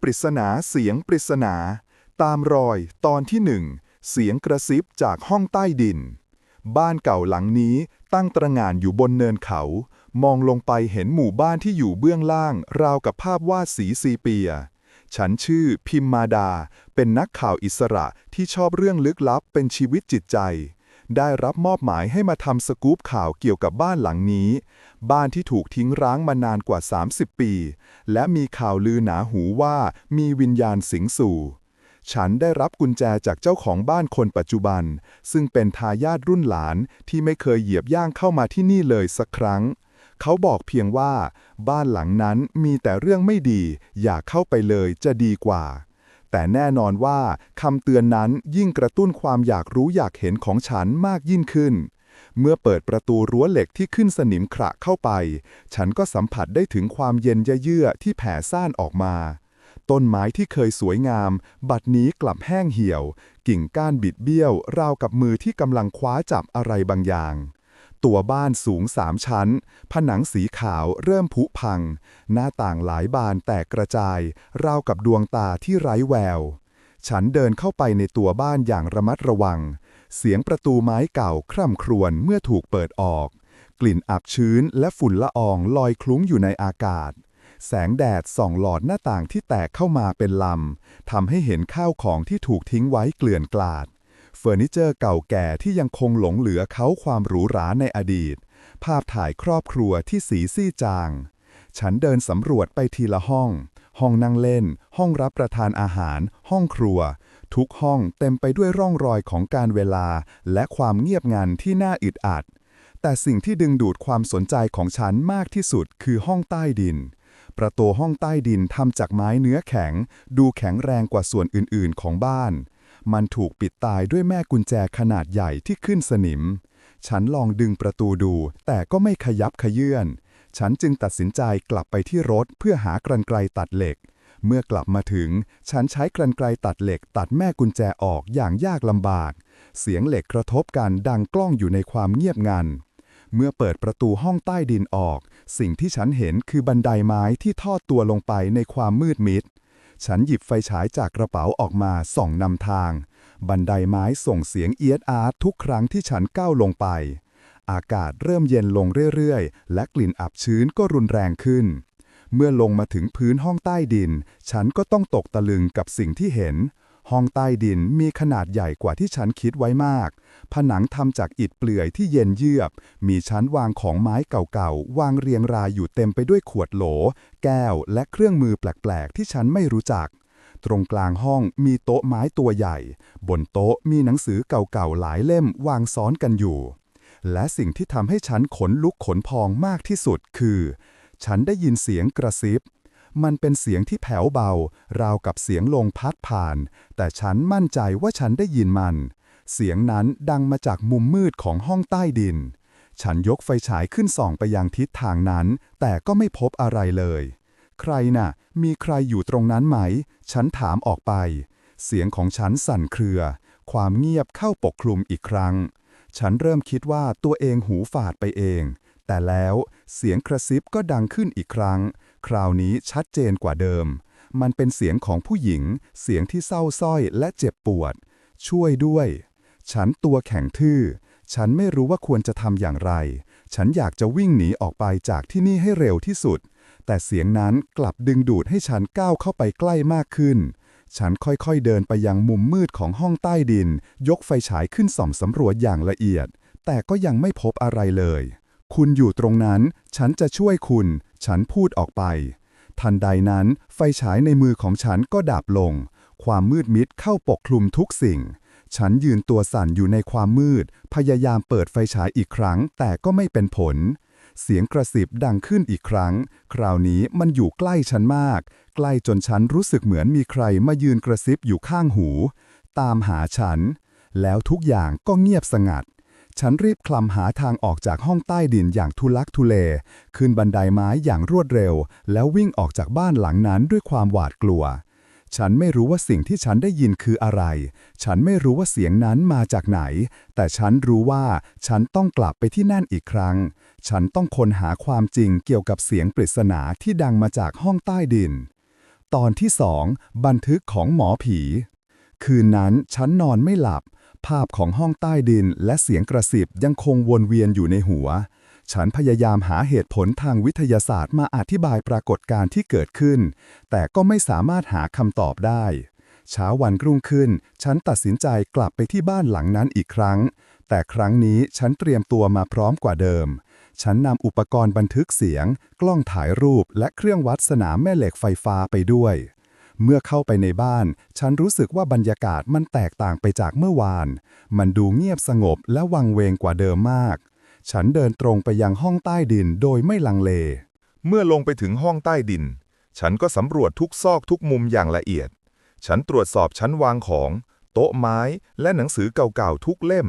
ปริศนาเสียงปริศนา ตามรอยตอนที่หนึ่งเสียงกระซิบจากห้องใต้ดิน บ้านเก่าหลังนี้ตั้งตระหง่านอยู่บนเนินเขา มองลงไปเห็นหมู่บ้านที่อยู่เบื้องล่าง ราวกับภาพวาดสีซีเปีย ฉันชื่อพิมมาดา เป็นนักข่าวอิสระที่ชอบเรื่องลึกลับเป็นชีวิตจิตใจ ได้รับมอบหมายให้มาทำสกู๊ปข่าวเกี่ยวกับบ้านหลังนี้ บ้านที่ถูกทิ้งร้างมานานกว่า 30 ปี และมีข่าวลือหนาหูว่ามีวิญญาณสิงสู่ฉันได้รับกุญแจจากเจ้าของบ้านคนปัจจุบัน ซึ่งเป็นทายาทรุ่นหลานที่ไม่เคยเหยียบย่างเข้ามาที่นี่เลยสักครั้ง เขาบอกเพียงว่า บ้านหลังนั้นมีแต่เรื่องไม่ดี อย่าเข้าไปเลยจะดีกว่า แต่แน่นอนว่าคำเตือนนั้นยิ่งกระตุ้นความอยากรู้อยากเห็นของฉันมากยิ่งขึ้น เมื่อเปิดประตูรั้วเหล็กที่ขึ้นสนิมขระเข้าไป ฉันก็สัมผัสได้ถึงความเย็นเยือกที่แผ่ซ่านออกมา ต้นไม้ที่เคยสวยงาม บัดนี้กลับแห้งเหี่ยว กิ่งก้านบิดเบี้ยว ราวกับมือที่กำลังคว้าจับอะไรบางอย่าง ตัวบ้านสูงสามชั้น ผนังสีขาวเริ่มผุพัง หน้าต่างหลายบานแตกกระจาย ราวกับดวงตาที่ไร้แวว ฉันเดินเข้าไปในตัวบ้านอย่างระมัดระวัง เสียงประตูไม้เก่าคร่ำครวญเมื่อถูกเปิดออก กลิ่นอับชื้นและฝุ่นละอองลอยคลุ้งอยู่ในอากาศแสงแดดส่องหลอดหน้าต่างที่แตกเข้ามาเป็นลำ ทำให้เห็นข้าวของที่ถูกทิ้งไว้เกลื่อนกลาด เฟอร์นิเจอร์เก่าแก่ที่ยังคงหลงเหลือเขาความหรูหราในอดีต ภาพถ่ายครอบครัวที่สีซี่จาง ฉันเดินสำรวจไปทีละห้อง ห้องนั่งเล่น ห้องรับประทานอาหาร ห้องครัว ทุกห้องเต็มไปด้วยร่องรอยของการเวลา และความเงียบงันที่น่าอึดอัด แต่สิ่งที่ดึงดูดความสนใจของฉันมากที่สุดคือห้องใต้ดินประตูห้องใต้ดินทำจากไม้เนื้อแข็ง ดูแข็งแรงกว่าส่วนอื่น ๆ ของบ้าน มันถูกปิดตายด้วยแม่กุญแจขนาดใหญ่ที่ขึ้นสนิม ฉันลองดึงประตูดู แต่ก็ไม่ขยับขยื่น ฉันจึงตัดสินใจกลับไปที่รถเพื่อหากรรไกรตัดเหล็ก เมื่อกลับมาถึง ฉันใช้กรรไกรตัดเหล็ก ตัดแม่กุญแจออกอย่างยากลำบาก เสียงเหล็กกระทบกันดังกล้องอยู่ในความเงียบงันเมื่อเปิดประตูห้องใต้ดินออก สิ่งที่ฉันเห็นคือบันไดไม้ที่ทอดตัวลงไปในความมืดมิด ฉันหยิบไฟฉายจากกระเป๋าออกมาส่องนำทาง บันไดไม้ส่งเสียงเอียดอาร์ตทุกครั้งที่ฉันก้าวลงไป อากาศเริ่มเย็นลงเรื่อยๆ และกลิ่นอับชื้นก็รุนแรงขึ้น เมื่อลงมาถึงพื้นห้องใต้ดิน ฉันก็ต้องตกตะลึงกับสิ่งที่เห็น ห้องใต้ดินมีขนาดใหญ่กว่าที่ฉันคิดไว้มาก ผนังทำจากอิฐเปลือยที่เย็นเยือกมีชั้นวางของไม้เก่าๆ วางเรียงรายอยู่เต็มไปด้วยขวดโหล แก้ว และเครื่องมือแปลกๆ ที่ฉันไม่รู้จัก ตรงกลางห้องมีโต๊ะไม้ตัวใหญ่ บนโต๊ะมีหนังสือเก่าๆ หลายเล่มวางซ้อนกันอยู่ และสิ่งที่ทำให้ฉันขนลุกขนพองมากที่สุดคือ ฉันได้ยินเสียงกระซิบ มันเป็นเสียงที่แผ่วเบา ราวกับเสียงลมพัดผ่าน แต่ฉันมั่นใจว่าฉันได้ยินมัน เสียงนั้นดังมาจากมุมมืดของห้องใต้ดิน ฉันยกไฟฉายขึ้นส่องไปยังทิศทางนั้น แต่ก็ไม่พบอะไรเลย ใครน่ะ มีใครอยู่ตรงนั้นไหม ฉันถามออกไป เสียงของฉันสั่นเครือ ความเงียบเข้าปกคลุมอีกครั้ง ฉันเริ่มคิดว่าตัวเองหูฝาดไปเองแต่แล้วเสียงกระซิบก็ดังขึ้นอีกครั้ง คราวนี้ชัดเจนกว่าเดิม มันเป็นเสียงของผู้หญิง เสียงที่เศร้าส้อยและเจ็บปวด ช่วยด้วย ฉันตัวแข็งทื่อ ฉันไม่รู้ว่าควรจะทำอย่างไร ฉันอยากจะวิ่งหนีออกไปจากที่นี่ให้เร็วที่สุด แต่เสียงนั้นกลับดึงดูดให้ฉันก้าวเข้าไปใกล้มากขึ้น ฉันค่อยๆเดินไปยังมุมมืดของห้องใต้ดิน ยกไฟฉายขึ้นส่องสำรวจอย่างละเอียด แต่ก็ยังไม่พบอะไรเลย คุณอยู่ตรงนั้น ฉันจะช่วยคุณ ฉันพูดออกไป ทันใดนั้นไฟฉายในมือของฉันก็ดับลง ความมืดมิดเข้าปกคลุมทุกสิ่ง ฉันยืนตัวสั่นอยู่ในความมืด พยายามเปิดไฟฉายอีกครั้งแต่ก็ไม่เป็นผล เสียงกระสิบดังขึ้นอีกครั้ง คราวนี้มันอยู่ใกล้ฉันมาก ใกล้จนฉันรู้สึกเหมือนมีใครมายืนกระซิบอยู่ข้างหู ตามหาฉัน แล้วทุกอย่างก็เงียบสงัด ฉันรีบคลำหาทางออกจากห้องใต้ดินอย่างทุลักทุเล ขึ้นบันไดไม้อย่างรวดเร็ว แล้ววิ่งออกจากบ้านหลังนั้นด้วยความหวาดกลัว ฉันไม่รู้ว่าสิ่งที่ฉันได้ยินคืออะไร ฉันไม่รู้ว่าเสียงนั้นมาจากไหน แต่ฉันรู้ว่าฉันต้องกลับไปที่นั่นอีกครั้ง ฉันต้องค้นหาความจริงเกี่ยวกับเสียงปริศนาที่ดังมาจากห้องใต้ดิน ตอนที่สองบันทึกของหมอผี คืนนั้นฉันนอนไม่หลับ ภาพของห้องใต้ดินและเสียงกระสิบยังคงวนเวียนอยู่ในหัว ฉันพยายามหาเหตุผลทางวิทยาศาสตร์มาอธิบายปรากฏการณ์ที่เกิดขึ้น แต่ก็ไม่สามารถหาคำตอบได้ เช้าวันรุ่งขึ้น ฉันตัดสินใจกลับไปที่บ้านหลังนั้นอีกครั้ง แต่ครั้งนี้ฉันเตรียมตัวมาพร้อมกว่าเดิมฉันนำอุปกรณ์บันทึกเสียง กล้องถ่ายรูปและเครื่องวัดสนามแม่เหล็กไฟฟ้าไปด้วย เมื่อเข้าไปในบ้าน ฉันรู้สึกว่าบรรยากาศมันแตกต่างไปจากเมื่อวาน มันดูเงียบสงบและวังเวงกว่าเดิมมาก ฉันเดินตรงไปยังห้องใต้ดินโดยไม่ลังเล เมื่อลงไปถึงห้องใต้ดิน ฉันก็สำรวจทุกซอกทุกมุมอย่างละเอียด ฉันตรวจสอบชั้นวางของ โต๊ะไม้ และหนังสือเก่าๆทุกเล่ม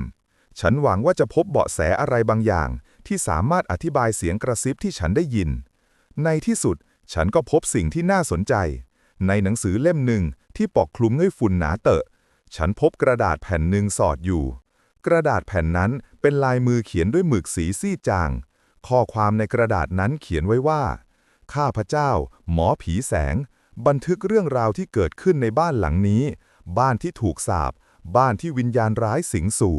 ฉันหวังว่าจะพบเบาะแสอะไรบางอย่าง ที่สามารถอธิบายเสียงกระซิบที่ฉันได้ยิน ในที่สุดฉันก็พบสิ่งที่น่าสนใจ ในหนังสือเล่มหนึ่งที่ปกคลุมด้วยฝุ่นหนาเตอะ ฉันพบกระดาษแผ่นหนึ่งสอดอยู่ กระดาษแผ่นนั้นเป็นลายมือเขียนด้วยหมึกสีซีดจาง ข้อความในกระดาษนั้นเขียนไว้ว่า ข้าพเจ้า หมอผีแสง บันทึกเรื่องราวที่เกิดขึ้นในบ้านหลังนี้ บ้านที่ถูกสาบ บ้านที่วิญญาณร้ายสิงสู่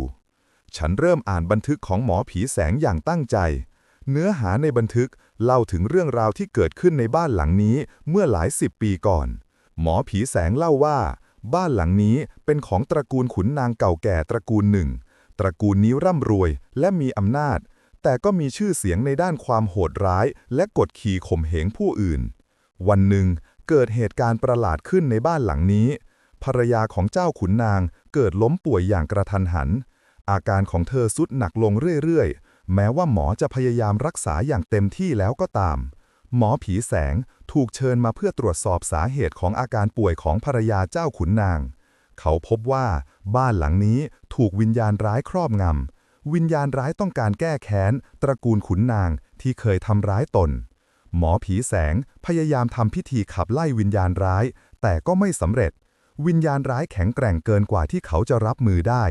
ฉันเริ่มอ่านบันทึกของหมอผีแสงอย่างตั้งใจ เนื้อหาในบันทึกเล่าถึงเรื่องราวที่เกิดขึ้นในบ้านหลังนี้เมื่อหลายสิบปีก่อน หมอผีแสงเล่าว่า บ้านหลังนี้เป็นของตระกูลขุนนางเก่าแก่ตระกูลหนึ่ง ตระกูลนี้ร่ำรวยและมีอำนาจ แต่ก็มีชื่อเสียงในด้านความโหดร้าย และกดขี่ข่มเหงผู้อื่น วันหนึ่งเกิดเหตุการณ์ประหลาดขึ้นในบ้านหลังนี้ ภรรยาของเจ้าขุนนางเกิดล้มป่วยอย่างกระทันหัน อาการของเธอสุดหนักลงเรื่อยๆ แม้ว่าหมอจะพยายามรักษาอย่างเต็มที่แล้วก็ตาม หมอผีแสงถูกเชิญมาเพื่อตรวจสอบสาเหตุของอาการป่วยของภรรยาเจ้าขุนนาง เขาพบว่าบ้านหลังนี้ถูกวิญญาณร้ายครอบงำ วิญญาณร้ายต้องการแก้แค้น ตระกูลขุนนางที่เคยทำร้ายตน หมอผีแสงพยายามทำพิธีขับไล่วิญญาณร้าย แต่ก็ไม่สำเร็จ วิญญาณร้ายแข็งแกร่งเกินกว่าที่เขาจะรับมือได้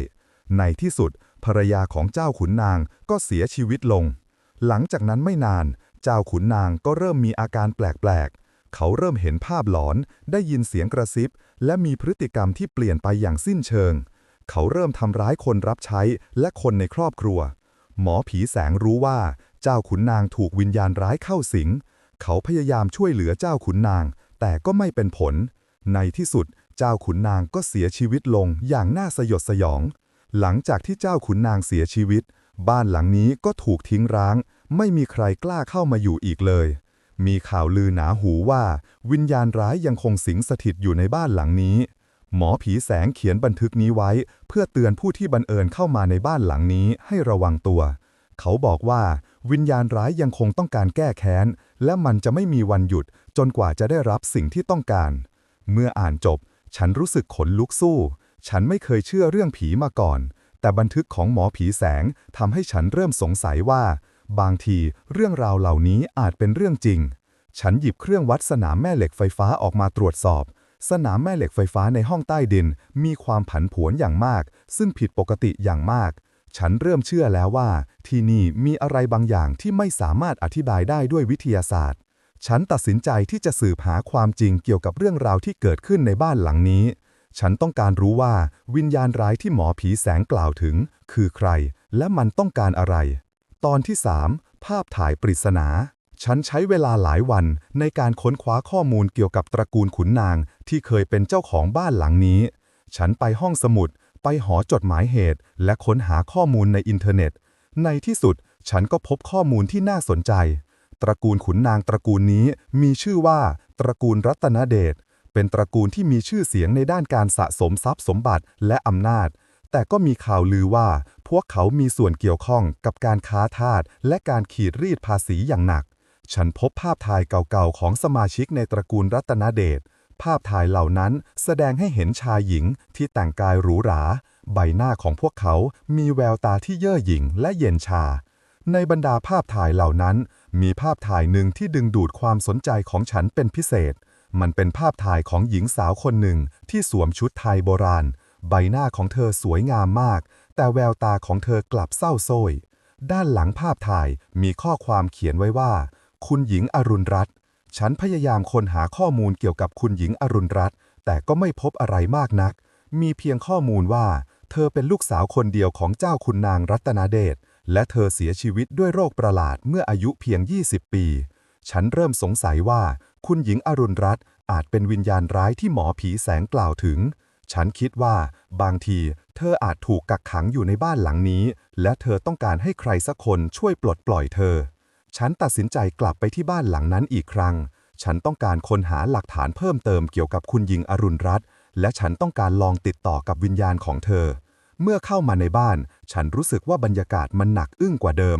ในที่สุด ภรรยาของเจ้าขุนนางก็เสียชีวิตลง หลังจากนั้นไม่นาน เจ้าขุนนางก็เริ่มมีอาการแปลกๆ เขาเริ่มเห็นภาพหลอน ได้ยินเสียงกระซิบ และมีพฤติกรรมที่เปลี่ยนไปอย่างสิ้นเชิง เขาเริ่มทำร้ายคนรับใช้และคนในครอบครัว หมอผีแสงรู้ว่า เจ้าขุนนางถูกวิญญาณร้ายเข้าสิง เขาพยายามช่วยเหลือเจ้าขุนนาง แต่ก็ไม่เป็นผล ในที่สุด เจ้าขุนนางก็เสียชีวิตลงอย่างน่าสยดสยอง หลังจากที่เจ้าขุนนางเสียชีวิต บ้านหลังนี้ก็ถูกทิ้งร้าง ไม่มีใครกล้าเข้ามาอยู่อีกเลย มีข่าวลือหนาหูว่า วิญญาณร้ายยังคงสิงสถิตอยู่ในบ้านหลังนี้ หมอผีแสงเขียนบันทึกนี้ไว้ เพื่อเตือนผู้ที่บังเอิญเข้ามาในบ้านหลังนี้ให้ระวังตัว เขาบอกว่าวิญญาณร้ายยังคงต้องการแก้แค้น และมันจะไม่มีวันหยุดจนกว่าจะได้รับสิ่งที่ต้องการ เมื่ออ่านจบ ฉันรู้สึกขนลุกสู้ ฉันไม่เคยเชื่อเรื่องผีมาก่อน แต่บันทึกของหมอผีแสงทำให้ฉันเริ่มสงสัยว่า บางทีเรื่องราวเหล่านี้อาจเป็นเรื่องจริง ฉันหยิบเครื่องวัดสนามแม่เหล็กไฟฟ้าออกมาตรวจสอบ สนามแม่เหล็กไฟฟ้าในห้องใต้ดิน มีความผันผวนอย่างมาก ซึ่งผิดปกติอย่างมาก ฉันเริ่มเชื่อแล้วว่า ที่นี่มีอะไรบางอย่างที่ไม่สามารถอธิบายได้ด้วยวิทยาศาสตร์ ฉันตัดสินใจที่จะสืบหาความจริงเกี่ยวกับเรื่องราวที่เกิดขึ้นในบ้านหลังนี้ ฉันต้องการรู้ว่าวิญญาณร้ายที่หมอผีแสงกล่าวถึง คือใคร และมันต้องการอะไร ตอนที่ 3 ภาพถ่ายปริศนา ฉันใช้เวลาหลายวันในการค้นคว้าข้อมูลเกี่ยวกับตระกูลขุนนาง ที่เคยเป็นเจ้าของบ้านหลังนี้ ฉันไปห้องสมุด ไปหอจดหมายเหตุ และค้นหาข้อมูลในอินเทอร์เน็ต ในที่สุดฉันก็พบข้อมูลที่น่าสนใจ ตระกูลขุนนางตระกูลนี้มีชื่อว่า ตระกูลรัตนเดช เป็นตระกูลที่มีชื่อเสียงในด้านการสะสมทรัพย์สมบัติและอำนาจ แต่ก็มีข่าวลือว่า พวกเขามีส่วนเกี่ยวข้องกับการค้าทาสและการขีดรีดภาษีอย่างหนัก ฉันพบภาพถ่ายเก่าๆของสมาชิกในตระกูลรัตนเดช ภาพถ่ายเหล่านั้นแสดงให้เห็นชายหญิงที่แต่งกายหรูหรา ใบหน้าของพวกเขามีแววตาที่เย่อหยิ่งและเย็นชา ในบรรดาภาพถ่ายเหล่านั้น มีภาพถ่ายหนึ่งที่ดึงดูดความสนใจของฉันเป็นพิเศษ มันเป็นภาพถ่ายของหญิงสาวคนหนึ่งที่สวมชุดไทยโบราณ ใบหน้าของเธอสวยงามมาก แต่แววตาของเธอกลับเศร้าโศยด้านหลังภาพถ่ายมีข้อความเขียนไว้ว่า คุณหญิงอรุณรัตน์ฉันพยายามค้นหาข้อมูลเกี่ยวกับคุณหญิงอรุณรัตน์แต่ก็ไม่พบอะไรมากนัก มีเพียงข้อมูลว่า เธอเป็นลูกสาวคนเดียวของเจ้าคุณนางรัตนาเดชและเธอเสียชีวิตด้วยโรคประหลาดเมื่ออายุเพียง 20 ปี ฉันเริ่มสงสัยว่า คุณหญิงอรุณรัตน์อาจเป็นวิญญาณร้ายที่หมอผีแสงกล่าวถึง ฉันคิดว่า บางทีเธออาจถูกกักขังอยู่ในบ้านหลังนี้ และเธอต้องการให้ใครสักคนช่วยปลดปล่อยเธอ ฉันตัดสินใจกลับไปที่บ้านหลังนั้นอีกครั้ง ฉันต้องการค้นหาหลักฐานเพิ่มเติมเกี่ยวกับคุณหญิงอรุณรัตน์และฉันต้องการลองติดต่อกับวิญญาณของเธอ เมื่อเข้ามาในบ้าน ฉันรู้สึกว่าบรรยากาศมันหนักอึ้งกว่าเดิม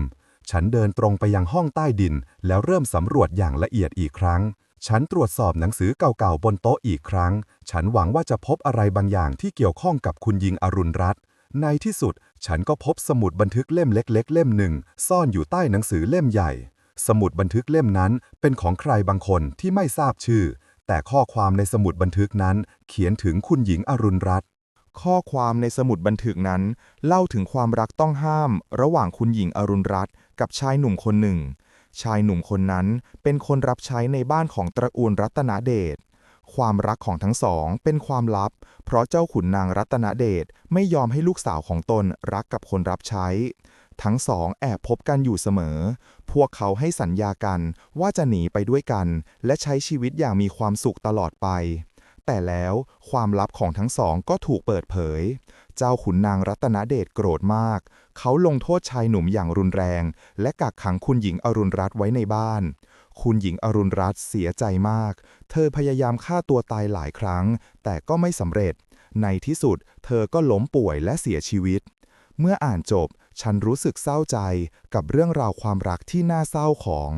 ฉันเดินตรงไปยังห้องใต้ดิน แล้วเริ่มสำรวจอย่างละเอียดอีกครั้ง ฉันตรวจสอบหนังสือเก่าๆบนโต๊ะอีกครั้ง ฉันหวังว่าจะพบอะไรบางอย่างที่เกี่ยวข้องกับคุณหญิงอรุณรัตน์ในที่สุด ฉันก็พบสมุดบันทึกเล่มเล็ก ๆ เล่มหนึ่ง ซ่อนอยู่ใต้หนังสือเล่มใหญ่ สมุดบันทึกเล่มนั้นเป็นของใครบางคนที่ไม่ทราบชื่อ แต่ข้อความในสมุดบันทึกนั้น เขียนถึงคุณหญิงอรุณรัตน์ ข้อความในสมุดบันทึกนั้น เล่าถึงความรักต้องห้าม ระหว่างคุณหญิงอรุณรัตน์กับชายหนุ่มคนหนึ่ง ชายหนุ่มคนนั้นเป็นคนรับใช้ในบ้านของตระกูลรัตนเดชความรักของทั้งสองเป็นความลับ เพราะเจ้าขุนนางรัตนเดชไม่ยอมให้ลูกสาวของตนรักกับคนรับใช้ ทั้งสองแอบพบกันอยู่เสมอ พวกเขาให้สัญญากันว่าจะหนีไปด้วยกัน และใช้ชีวิตอย่างมีความสุขตลอดไป แต่แล้วความลับของทั้งสองก็ถูกเปิดเผย เจ้าขุนนางรัตนเดชโกรธมาก เขาลงโทษชายหนุ่มอย่างรุนแรง และกักขังคุณหญิงอรุณรัตน์ไว้ในบ้าน คุณหญิงอรุณรัตน์เสียใจมาก เธอพยายามฆ่าตัวตายหลายครั้ง แต่ก็ไม่สำเร็จ ในที่สุด เธอก็ล้มป่วยและเสียชีวิต เมื่ออ่านจบ ฉันรู้สึกเศร้าใจกับเรื่องราวความรักที่น่าเศร้าของ